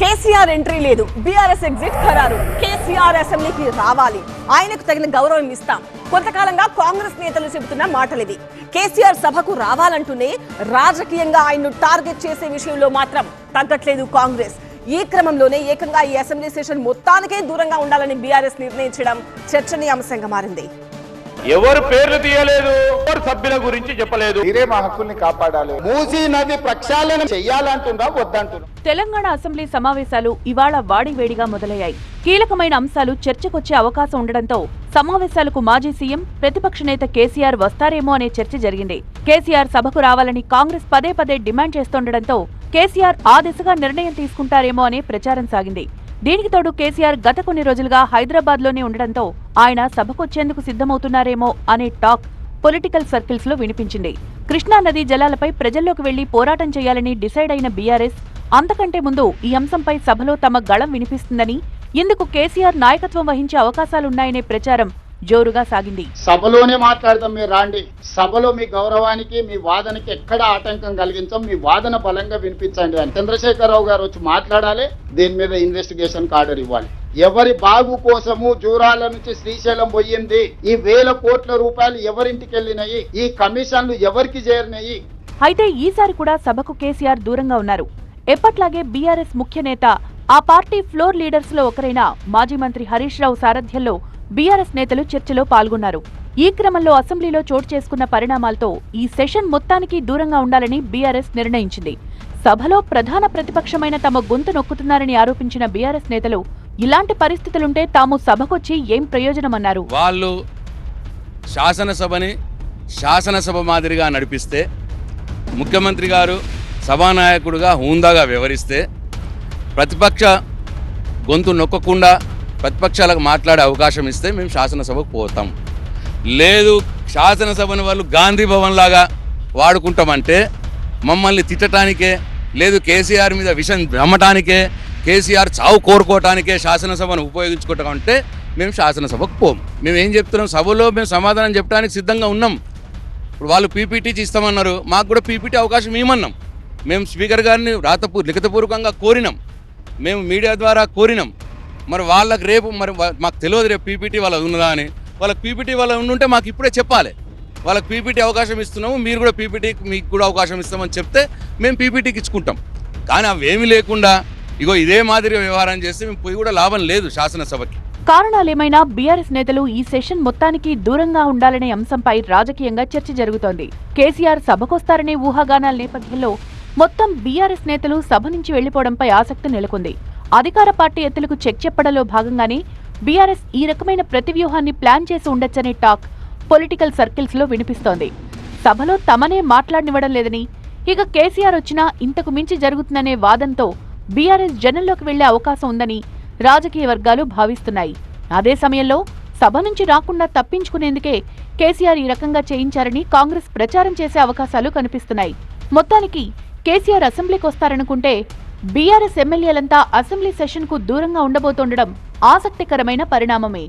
KCR entry లేదు. BRS exit ఖరారు. కేసీఆర్ అసెంబ్లీకి రావాలి. ఆయనకు తగిన గౌరవం ఇస్తాం. కొంతకాలంగా కాంగ్రెస్ నేతలు చెబుతున్న మాటలివి కేసీఆర్ సభకు రావాలంటూనే రాజకీయంగా ఆయన్ను టార్గెట్ చేసే విషయంలో మాత్రం తగ్గట్లేదు కాంగ్రెస్. ఈ క్రమంలోనే ఏకంగా ఈ అసెంబ్లీ సెషన్ మొత్తానికే దూరంగా ఉండాలని బీఆర్ఎస్ నిర్ణయించడం చర్చనీయాంశంగా మారింది. ఎవరు పేర్లు తీయలేదు ఎవరు సభ్యుల గురించి చెప్పలేదు. మీరే మా హక్కుల్ని కాపాడాలి. మూసీ నది ప్రక్షాళన చెయ్యాలంటుందా వద్దంటుందా తెలంగాణ అసెంబ్లీ సమావేశాలు ఇవాళ వాడివేడిగా మొదలయ్యాయి. కీలకమైన అంశాలు చర్చకొచ్చే అవకాశం ఉండడంతో సమావేశాలకు మాజీ సీఎం ప్రతిపక్ష నేత కేసీఆర్ వస్తారేమో అనే చర్చ జరిగింది. కేసీఆర్ సభకు రావాలని కాంగ్రెస్ పదే పదే డిమాండ్ చేస్తుండటంతో కేసీఆర్ ఆ దిశగా నిర్ణయం తీసుకుంటారేమో అనే ప్రచారం సాగింది. దీనికి తోడు కేసీఆర్ గత కొన్ని రోజులుగా హైదరాబాద్లోనే ఉండడంతో ఆయన సభకొచ్చేందుకు సిద్ధమవుతున్నారేమో అనే టాక్ పొలిటికల్ సర్కిల్స్లో వినిపించింది కృష్ణానది జలాలపై ప్రజల్లోకి వెళ్ళి పోరాటం చేయాలని డిసైడ్ అయిన బీఆర్ఎస్ అంతకంటే ముందు ఈ అంశంపై సభలో తమ గళం వినిపిస్తుందని ఇందుకు కేసీఆర్ నాయకత్వం వహించే అవకాశాలున్నాయనే ప్రచారం జోరుగా సాగింది. సభలోనే మాట్లాడదాం మీరు రాండి. సభలో మీ గౌరవానికి మీ వాదనకి ఎక్కడ ఆటంకం కలిగించాం మీ వాదన బలంగా వినిపించండి అని చంద్రశేఖరరావు గారు వచ్చి మాట్లాడాలి. దీని మీద ఇన్వెస్టిగేషన్ ఆర్డర్ ఇవ్వాలి. ఎవరి బాగు కోసము జూరాల నుంచి శ్రీశైలం పోయింది. ఈ వేల కోట్ల రూపాయలు ఎవరింటికి వెళ్ళినాయి? ఈ కమిషన్లు ఎవరికి చేరినాయి? అయితే ఈసారి కూడా సభకు కేసీఆర్ దూరంగా ఉన్నారు. ఎప్పట్లాగే బీఆర్ఎస్ ముఖ్య నేత ఆ పార్టీ ఫ్లోర్ లీడర్స్లో ఒకరైన మాజీ మంత్రి హరీష్ రావు సారథ్యంలో బీఆర్ఎస్ నేతలు చర్చలో పాల్గొన్నారు. ఈ క్రమంలో అసెంబ్లీలో చోటు చేసుకున్న పరిణామాలతో ఈ సెషన్ మొత్తానికి దూరంగా ఉండాలని బీఆర్ఎస్ నిర్ణయించింది. సభలో ప్రధాన ప్రతిపక్షమైన తమ గొంతు నొక్కుతున్నారని ఆరోపించిన బీఆర్ఎస్ నేతలు ఇలాంటి పరిస్థితులుంటే తాము సభకొచ్చి ఏం ప్రయోజనమన్నారు? వాళ్ళు శాసనసభని శాసనసభ మాదిరిగా నడిపిస్తే ముఖ్యమంత్రి గారు సభానాయకుడుగా హూందాగా వ్యవహరిస్తే ప్రతిపక్ష గొంతు నొక్కకుండా ప్రతిపక్షాలకు మాట్లాడే అవకాశం ఇస్తే మేము శాసనసభకు పోతాం. లేదు శాసనసభను వాళ్ళు గాంధీ భవన్ లాగా వాడుకుంటామంటే మమ్మల్ని తిట్టడానికే లేదు కేసీఆర్ మీద విషం నమ్మటానికే కేసీఆర్ చావు కోరుకోవటానికే శాసనసభను ఉపయోగించుకోవటం అంటే మేము శాసనసభకు పోం మేము ఏం చెప్తున్నాం? సభలో మేము సమాధానం చెప్పడానికి సిద్ధంగా ఉన్నాం. ఇప్పుడు వాళ్ళు పీపీటీ ఇస్తామన్నారు మాకు కూడా పీపీటీ అవకాశం ఇవ్వమన్నాం మేము స్పీకర్ గారిని రాతపూ లిఖితపూర్వకంగా కోరినాం. మేము మీడియా ద్వారా కోరినాం. మరి వాళ్ళకి రేపు మరి మాకు తెలియదు రేపు పీపీటీ వాళ్ళది ఉన్నదా అని. వాళ్ళకి పీపీటీ వాళ్ళ ఉండుంటే మాకు ఇప్పుడే చెప్పాలి. వాళ్ళకి పీపీటీ అవకాశం ఇస్తున్నాము మీరు కూడా పీపీటీ మీకు కూడా అవకాశం ఇస్తామని చెప్తే మేము పీపీటీకి ఇచ్చుకుంటాం. కానీ అవేమీ లేకుండా ఇగో ఇదే మాదిరిగా వ్యవహారం చేస్తే మేము పోయి కూడా లాభం లేదు శాసనసభకి. కారణాలేమైనా బీఆర్ఎస్ నేతలు ఈ సెషన్ మొత్తానికి దూరంగా ఉండాలనే అంశంపై రాజకీయంగా చర్చ జరుగుతోంది. కేసీఆర్ సభకొస్తారనే ఊహాగానాల నేపథ్యంలో మొత్తం బీఆర్ఎస్ నేతలు సభ నుంచి వెళ్ళిపోవడంపై ఆసక్తి నెలకొంది. అధికార పార్టీ ఎత్తులకు చెక్ చెప్పడంలో భాగంగానే బీఆర్ఎస్ ఈ రకమైన ప్రతివ్యూహాన్ని ప్లాన్ చేసి ఉండొచ్చనే టాక్ పొలిటికల్ సర్కిల్స్లో వినిపిస్తోంది. సభలో తమనే మాట్లాడనివ్వడం లేదని ఇక కేసీఆర్ వచ్చినా ఇంతకు మించి జరుగుతుందనే వాదంతో బీఆర్ఎస్ జనంలోకి వెళ్ళే అవకాశం ఉందని రాజకీయ వర్గాలు భావిస్తున్నాయి. అదే సమయంలో సభ నుంచి రాకుండా తప్పించుకునేందుకే కేసీఆర్ ఈ రకంగా చేయించారని కాంగ్రెస్ ప్రచారం చేసే అవకాశాలు కనిపిస్తున్నాయి. మొత్తానికి కేసీఆర్ అసెంబ్లీకి వస్తారనుకుంటే బీఆర్ఎస్ ఎమ్మెల్యేలంతా అసెంబ్లీ సెషన్కు దూరంగా ఉండబోతుండడం ఆసక్తికరమైన పరిణామమే.